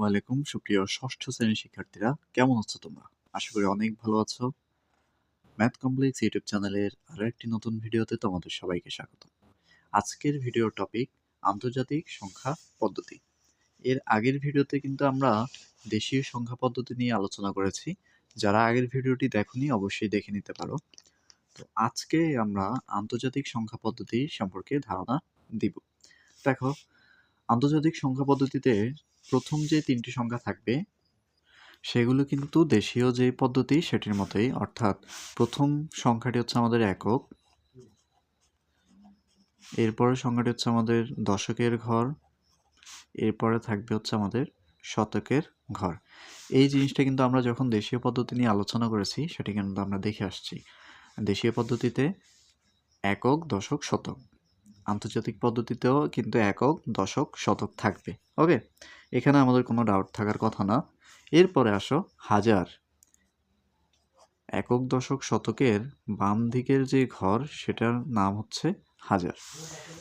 আসসালামু আলাইকুম সুপ্রিয় ষষ্ঠ শ্রেণির শিক্ষার্থীরা। কেমন আছো তোমরা? আশা করি অনেক ভালো আছো। ম্যাথ কমপ্লেক্স ইউটিউব চ্যানেলের আরও একটি নতুন ভিডিওতে তোমাদের সবাইকে স্বাগত। আজকের ভিডিওর টপিক আন্তর্জাতিক সংখ্যা পদ্ধতি। এর আগের ভিডিওতে কিন্তু আমরা দেশীয় সংখ্যা পদ্ধতি নিয়ে আলোচনা করেছি। যারা আগের ভিডিওটি দেখনি, অবশ্যই দেখে নিতে পারো। তো আজকে আমরা আন্তর্জাতিক সংখ্যা পদ্ধতি সম্পর্কে ধারণা দিব। দেখো, আন্তর্জাতিক সংখ্যা পদ্ধতিতে প্রথম যে তিনটি সংখ্যা থাকবে, সেগুলো কিন্তু দেশীয় যে পদ্ধতি সেটির মতোই। অর্থাৎ প্রথম সংখ্যাটি হচ্ছে আমাদের একক এরপরে সংখ্যাটি হচ্ছে আমাদের দশকের ঘর, এরপরে থাকবে হচ্ছে আমাদের শতকের ঘর। এই জিনিসটা কিন্তু আমরা যখন দেশীয় পদ্ধতি নিয়ে আলোচনা করেছি, সেটি কিন্তু আমরা দেখে আসছি। দেশীয় পদ্ধতিতে একক, দশক, শতক। আন্তর্জাতিক পদ্ধতিতেও কিন্তু একক, দশক, শতক থাকবে। ওকে? এখানে আমাদের কোনো ডাউট থাকার কথা না। এরপরে আসো হাজার। একক, দশক, শতকের বাম দিকের যে ঘর, সেটার নাম হচ্ছে হাজার।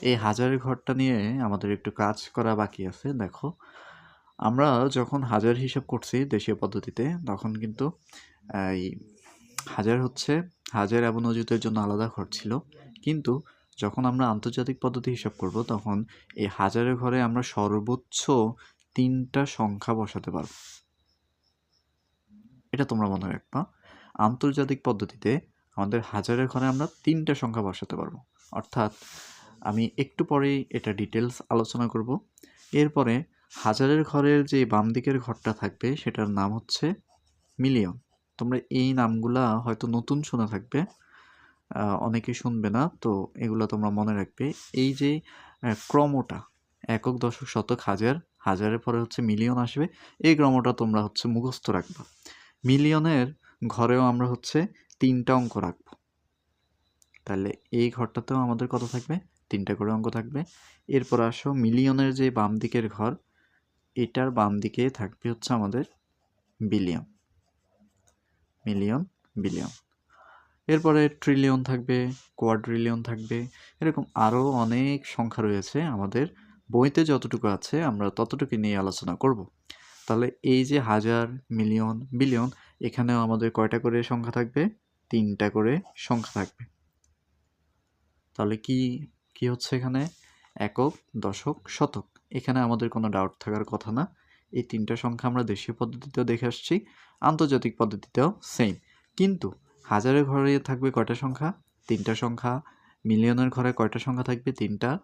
এই হাজারের ঘরটা নিয়ে আমাদের একটু কাজ করা বাকি আছে, দেখো। আমরা যখন হাজার হিসাব করছি দেশীয় পদ্ধতিতে, তখন কিন্তু, এই হাজার হচ্ছে, হাজার এবং অজিতের জন্য আলাদা ঘর ছিল। কিন্তু যখন আমরা আন্তর্জাতিক পদ্ধতি হিসাব করব, তখন এই হাজারের ঘরে আমরা সর্বোচ্চ তিনটা সংখ্যা বসাতে পারব। এটা তোমরা মনে রাখবা। আন্তর্জাতিক পদ্ধতিতে আমাদের হাজারের ঘরে আমরা তিনটা সংখ্যা বসাতে পারব। অর্থাৎ আমি একটু পরেই এটা ডিটেলস আলোচনা করব। এরপরে হাজারের ঘরের যে বাম দিকের ঘরটা থাকবে, সেটার নাম হচ্ছে মিলিয়ন। তোমরা এই নামগুলা হয়তো নতুন শোনা থাকবে। অনেকে শুনবে না, তো এগুলো তোমরা মনে রাখবে। এই যে ক্রমটা, একক, দশক, শতক, হাজার, হাজারের পরে হচ্ছে মিলিয়ন আসবে, এই ক্রমটা তোমরা হচ্ছে মুখস্থ রাখবা। মিলিয়নের ঘরেও আমরা হচ্ছে তিনটা অঙ্ক রাখব। তাহলে এই ঘরটাতেও আমাদের কত থাকবে? তিনটা করে অঙ্ক থাকবে। এরপর আসো, মিলিয়নের যে বাম দিকের ঘর, এটার বাম দিকে থাকবে হচ্ছে আমাদের বিলিয়ন। Million, billion. এরপরে ট্রিলিয়ন থাকবে কোয়াড্রিলিয়ন থাকবে, এরকম আরও অনেক সংখ্যা রয়েছে আমাদের বইতে যতটুকু আছে, আমরা ততটুকু নিয়ে আলোচনা করব। তাহলে এই যে হাজার মিলিয়ন বিলিয়ন এখানেও আমাদের কয়টা করে সংখ্যা থাকবে? তিনটা করে সংখ্যা থাকবে। তাহলে কি কি হচ্ছে এখানে? একক, দশক, শতক। এখানে আমাদের কোনো ডাউট থাকার কথা না। এই তিনটা সংখ্যা আমরা দেশীয় পদ্ধতিতেও দেখে আসছি, আন্তর্জাতিক পদ্ধতিতেও সেম কিন্তু হাজারের ঘরে থাকবে কয়টা সংখ্যা? তিনটা সংখ্যা। মিলিয়নের ঘরে কয়টা সংখ্যা থাকবে? তিনটা।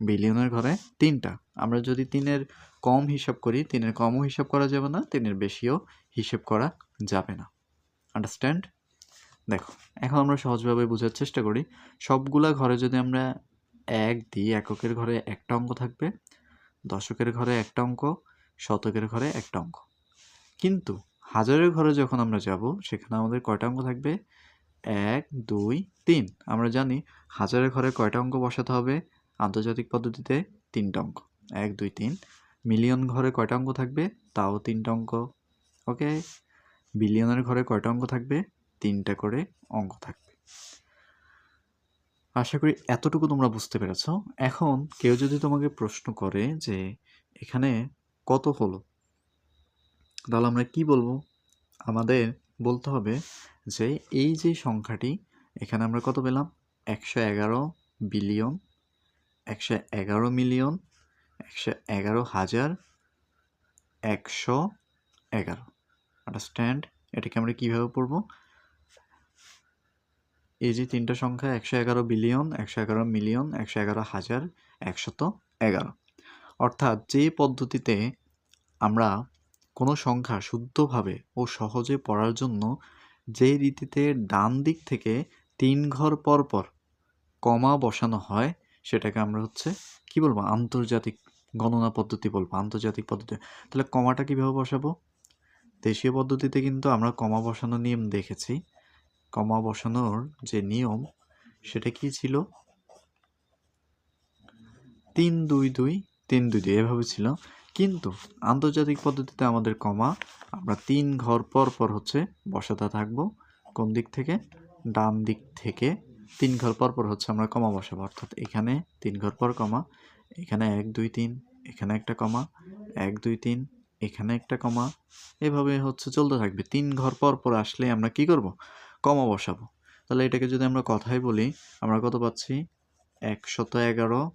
বিলিয়নের ঘরে তিনটা। আমরা যদি তিনের কম হিসাব করি, তিনের কমও হিসাব করা যাবে না, তিনের বেশিও হিসেব করা যাবে না। আন্ডারস্ট্যান্ড দেখো, এখন আমরা সহজভাবে বোঝার চেষ্টা করি। সবগুলা ঘরে যদি আমরা এক দিই, এককের ঘরে একটা অঙ্ক থাকবে, দশকের ঘরে একটা অঙ্ক, শতকের ঘরে একটা অঙ্ক। কিন্তু হাজারের ঘরে যখন আমরা যাব, সেখানে আমাদের কয়টা অঙ্ক থাকবে? এক, দুই, তিন। আমরা জানি হাজারের ঘরে কয়টা অঙ্ক বসাতে হবে? আন্তর্জাতিক পদ্ধতিতে তিনটা অঙ্ক। এক, দুই, তিন। মিলিয়ন ঘরে কয়টা অঙ্ক থাকবে? তাও তিনটা অঙ্ক। ওকে? বিলিয়নের ঘরে কয়টা অঙ্ক থাকবে? তিনটা করে অঙ্ক থাকবে। আশা করি এতটুকু তোমরা বুঝতে পেরেছ। এখন কেউ যদি তোমাকে প্রশ্ন করে যে এখানে কত হলো তাহলে আমরা কি বলব? আমাদের বলতে হবে যে এই যে সংখ্যাটি, এখানে আমরা কত পেলাম? একশো এগারো বিলিয়ন, একশো এগারো মিলিয়ন, একশো এগারো হাজার, একশো এগারো। আন্ডারস্ট্যান্ড, এটাকে আমরা কীভাবে পড়ব? এই যে তিনটা সংখ্যা, একশো এগারো বিলিয়ন, একশো এগারো মিলিয়ন, একশো এগারো হাজার একশত এগারো। অর্থাৎ যে পদ্ধতিতে আমরা কোনো সংখ্যা শুদ্ধভাবে ও সহজে পড়ার জন্য যে রীতিতে ডান দিক থেকে তিন ঘর পর পর কমা বসানো হয়, সেটাকে আমরা হচ্ছে কি বলব? আন্তর্জাতিক গণনা পদ্ধতি বলব, আন্তর্জাতিক পদ্ধতি। তাহলে কমাটা কীভাবে বসাবো? দেশীয় পদ্ধতিতে কিন্তু আমরা কমা বসানো নিয়ম দেখেছি। কমা বসানোর যে নিয়ম, সেটা কি ছিল? তিন দুই দুই, তিন দুই দুই, এভাবে ছিল। কিন্তু আন্তর্জাতিক পদ্ধতিতে আমাদের কমা, আমরা তিন ঘর পর পর হচ্ছে বসাতে থাকব। কোন দিক থেকে? ডান দিক থেকে। তিন ঘর পর পর হচ্ছে আমরা কমা বসাবো। অর্থাৎ এখানে তিন ঘর পর কমা, এখানে এক, দুই, তিন, এখানে একটা কমা, এক, দুই, তিন, এখানে একটা কমা। এভাবে হচ্ছে চলতে থাকবে। তিন ঘর পর পর আসলে আমরা কি করব? কমা বসাবো। তাহলে এটাকে যদি আমরা কথায় বলি, আমরা কত পাচ্ছি? একশত এগারো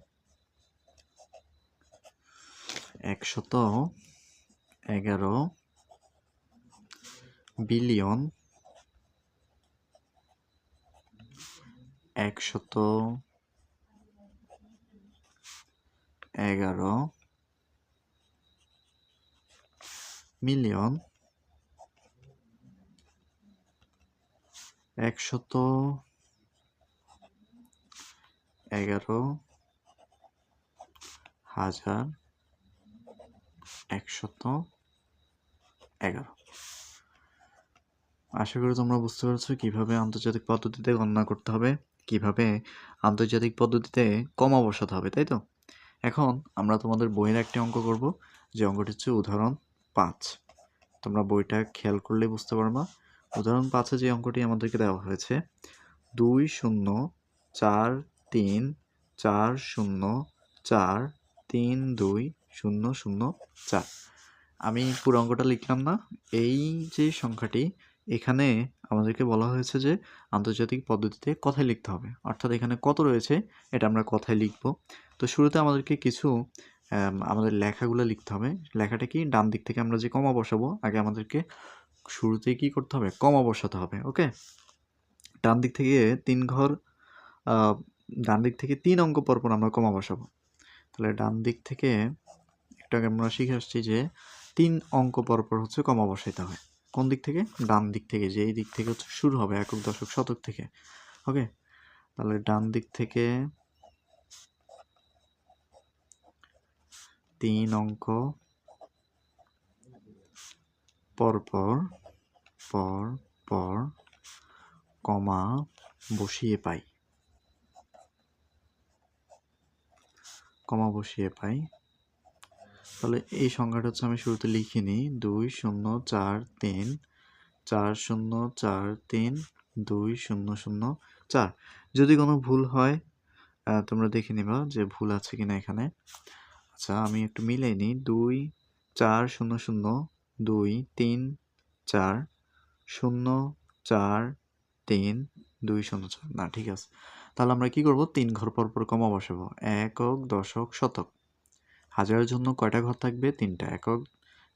একশত এগারো বিলিয়ন একশত এগারো মিলিয়ন একশত এগারো হাজার একশত এগারো। আশা করি তোমরা বুঝতে পেরেছ কীভাবে আন্তর্জাতিক পদ্ধতিতে গণনা করতে হবে, কীভাবে আন্তর্জাতিক পদ্ধতিতে কমা বসাতে হবে, তাই তো? এখন আমরা তোমাদের বইয়ের একটি অঙ্ক করব, যে অঙ্কটি হচ্ছে উদাহরণ পাঁচ। তোমরা বইটা খেয়াল করলে বুঝতে পারবা। উদাহরণ পাঁচে যে অঙ্কটি আমাদেরকে দেওয়া হয়েছে, দুই শূন্য চার তিন, চার শূন্য চার তিন দুই শূন্য শূন্য, চার। আমি পুরো অঙ্কটা লিখলাম না। এই যে সংখ্যাটি, এখানে আমাদেরকে বলা হয়েছে যে আন্তর্জাতিক পদ্ধতিতে কথায় লিখতে হবে। অর্থাৎ এখানে কত রয়েছে, এটা আমরা কথায় লিখব। তো শুরুতে আমাদেরকে কিছু আমাদের লেখাগুলো লিখতে হবে। লেখাটা কি? ডান দিক থেকে আমরা যে কমা বসাবো, আগে আমাদেরকে শুরুতে কি করতে হবে? কমা বসাতে হবে, ওকে? ডান দিক থেকে তিন ঘর ডান দিক থেকে তিন অঙ্ক পরপর আমরা কমা বসাবো। তাহলে ডান দিক থেকে একটু আমরা শিখে আসছি যে তিন অঙ্ক পরপর হচ্ছে কমা বসাইতে হয়। কোন দিক থেকে? ডান দিক থেকে যে এই দিক থেকে হচ্ছে শুরু হবে একক, দশক, শতক থেকে। ওকে? তাহলে ডান দিক থেকে তিন অঙ্ক পরপর, পর পর, কমা, বসিয়ে পাই। কমা, বসিয়ে পাই। তাহলে এই সংখ্যাটা হচ্ছে আমি শুরুতে লিখে নিই দুই শূন্য চার তিন, চার শূন্য চার তিন, দুই শূন্য শূন্য চার। যদি কোনো ভুল হয় তোমরা দেখে নিবা যে ভুল আছে কিনা এখানে। আচ্ছা আমি একটু মিলাই নিই। দুই চার শূন্য শূন্য, দুই তিন চার, শূন্য চার তিন, দুই শূন্য চার। না, ঠিক আছে। তাহলে আমরা কি করব? তিন ঘর পর পর কমা বসাবো। একক, দশক, শতক। হাজারের জন্য কয়টা ঘর থাকবে? তিনটা। একক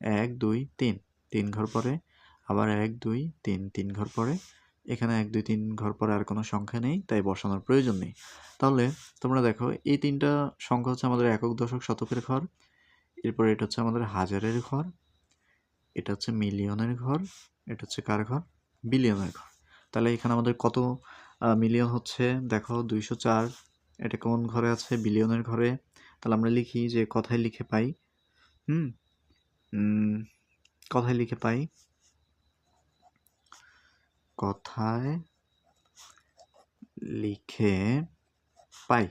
এক, দুই, তিন। তিন ঘর পরে, আবার এক, দুই, তিন তিন ঘর পরে। এখানে এক, দুই, তিন ঘর পরে আর কোনো সংখ্যা নেই, তাই বসানোর প্রয়োজন নেই। তাহলে তোমরা দেখো, এই তিনটা সংখ্যা হচ্ছে আমাদের একক দশক শতকের ঘর। এরপর এটা হচ্ছে আমাদের হাজারের ঘর। এটা হচ্ছে মিলিয়নের ঘর। এটা হচ্ছে কার ঘর? বিলিয়নের ঘর। তাহলে এখানে আমাদের কত মিলিয়ন হচ্ছে? দেখো, দুইশো চার। এটা কোন ঘরে আছে? বিলিয়নের ঘরে। তাহলে আমরা লিখি যে কথায় লিখে পাই, হুম? কথায় লিখে পাই। কথায় লিখে পাই।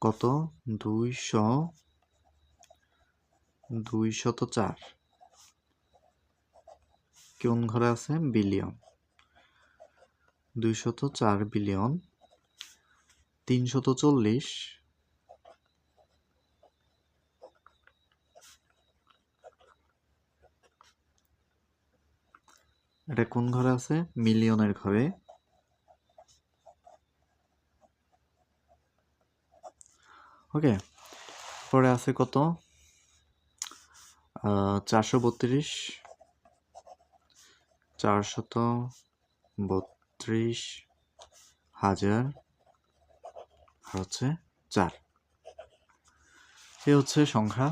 কত? দুইশো, দুইশত চার। কোন ঘরে আছে? বিলিয়ন। দুইশত চার বিলিয়ন। তিনশত চল্লিশ। এটা কোন ঘরে আছে? মিলিয়নের ঘরে। ওকে, পরে আছে কত? চারশো বত্রিশ, চারশত বত্রিশ হাজার হচ্ছে চার। এ হচ্ছে সংখ্যা।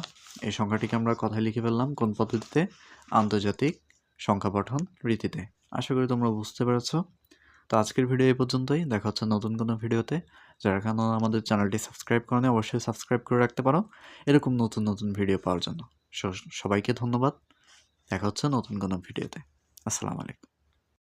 এই সংখ্যাটিকে আমরা কথায় লিখে ফেললাম কোন পদ্ধতিতে? আন্তর্জাতিক সংখ্যা পঠন রীতিতে। আশা করি তোমরা বুঝতে পেরেছ। তো আজকের ভিডিও এই পর্যন্তই। দেখা হচ্ছে নতুন কোনো ভিডিওতে। যারা এখনও আমাদের চ্যানেলটি সাবস্ক্রাইব করেনি, অবশ্যই সাবস্ক্রাইব করে রাখতে পারো। এরকম নতুন নতুন ভিডিও পাওয়ার জন্য। সবাইকে ধন্যবাদ। দেখা হচ্ছে নতুন কোনো ভিডিওতে। আসসালামু আলাইকুম।